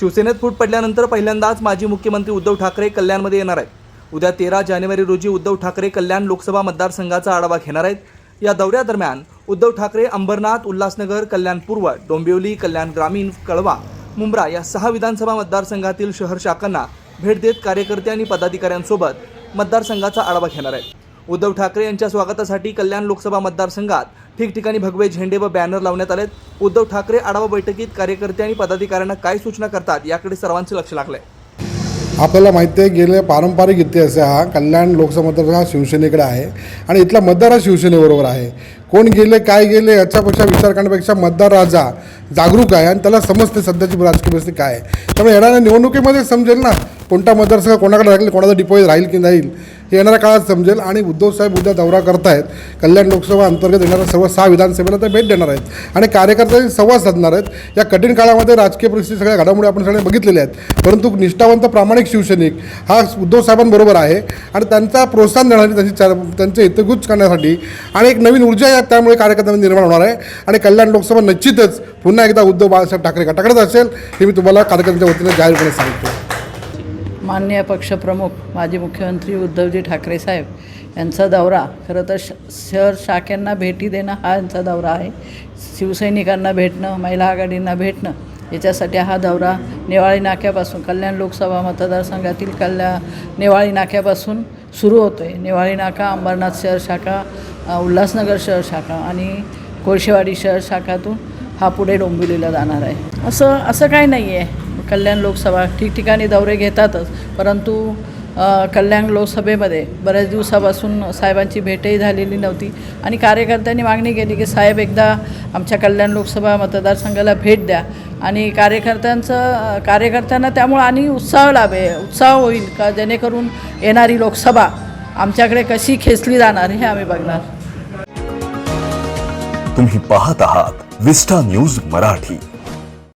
शिवसेनेत फूट पडल्यानंतर पहिल्यांदाच माजी मुख्यमंत्री उद्धव ठाकरे कल्याणमध्ये येणार आहेत. उद्या तेरा जानेवारी रोजी उद्धव ठाकरे कल्याण लोकसभा मतदारसंघाचा आढावा घेणार आहेत. या दौऱ्यादरम्यान उद्धव ठाकरे अंबरनाथ उल्हासनगर कल्याण पूर्व डोंबिवली कल्याण ग्रामीण कळवा मुंब्रा या सहा विधानसभा मतदारसंघातील शहर शाखांना भेट देत कार्यकर्ते आणि पदाधिकाऱ्यांसोबत मतदारसंघाचा आढावा घेणार आहेत. उद्धव ठाकरे यांच्या स्वागतासाठी कल्याण लोकसभा मतदारसंघात ठिकठिकाणी भगवे झेंडे व बॅनर लावण्यात आलेत. उद्धव ठाकरे आढावा बैठकीत कार्यकर्ते आणि पदाधिकाऱ्यांना काय सूचना करतात याकडे सर्वांचे लक्ष लागले आपल्याला माहिती आहे गेले पारंपरिक इतिहास हा. कल्याण लोकसभा मतदारसंघ हा शिवसेनेकडे आहे आणि इथला मतदार हा शिवसेनेबरोबर आहे. कोण गेले काय गेले याच्यापेक्षा विचार करण्यापेक्षा मतदार राजा जागरूक आहे आणि त्याला समजते सध्याची राजकीय परिस्थिती काय आहे. त्यामुळे येणाऱ्या निवडणुकीमध्ये समजेल ना कोणता मतदारसंघ कोणाकडे राहील कोणाचा डिपॉझिट राहील की नाही हे येणाऱ्या काळात समजेल. आणि उद्धव साहेब उद्या दौरा करतायत. कल्याण लोकसभा अंतर्गत येणाऱ्या सर्व सहा विधानसभेला ते भेट देणार आहेत. आणि कार्यकर्त्यांशी संवाद साधणार आहेत. या कठीण काळामध्ये राजकीय परिस्थिती सगळ्या घडामोडी आपण सगळ्या बघितलेल्या आहेत. परंतु निष्ठावंत प्रामाणिक शिवसैनिक हा उद्धव साहेबांबरोबर आहे. आणि त्यांचा प्रोत्साहन देण्यासाठी त्यांची चार त्यांचे हितगुज करण्यासाठी आणि एक नवीन ऊर्जा या त्यामुळे कार्यकर्त्यांमध्ये निर्माण होणार आहे. आणि कल्याण लोकसभा निश्चितच पुन्हा एकदा उद्धव बाळासाहेब ठाकरे गटाकडेच असेल हे मी तुम्हाला कार्यकर्त्यांच्या वतीने जाहीरपणे सांगतो. मान्य पक्षप्रमुख माजी मुख्यमंत्री उद्धवजी ठाकरे साहेब यांचा दौरा. खरं तर श शहर शाखेंना भेटी देणं हा यांचा दौरा आहे. शिवसैनिकांना भेटणं महिला आघाडींना भेटणं याच्यासाठी हा दौरा नेवाळी नाक्यापासून कल्याण लोकसभा मतदारसंघातील कल्याण नेवाळी नाक्यापासून सुरू होतो आहे नेवाळी नाका अंबरनाथ शहर शाखा उल्हासनगर शहर शाखा आणि कोळशेवाडी शहर शाखातून हा पुढे डोंबिवलीला जाणार आहे. असं असं काही नाही आहे कल्याण लोकसभा ठिकठिकाणी दौरे घेतातच परंतु कल्याण लोकसभेमध्ये बऱ्याच दिवसापासून साहेबांची भेटही झालेली नव्हती आणि कार्यकर्त्यांनी मागणी केली की साहेब एकदा आमच्या कल्याण लोकसभा मतदारसंघाला भेट द्या आणि कार्यकर्त्यांचं कार्यकर्त्यांना त्यामुळे आणि उत्साह लाभे उत्साह होईल का जेणेकरून येणारी लोकसभा आमच्याकडे कशी खेचली जाणार हे आम्ही बघणार. तुम्ही पाहत आहात विस्टा न्यूज मराठी.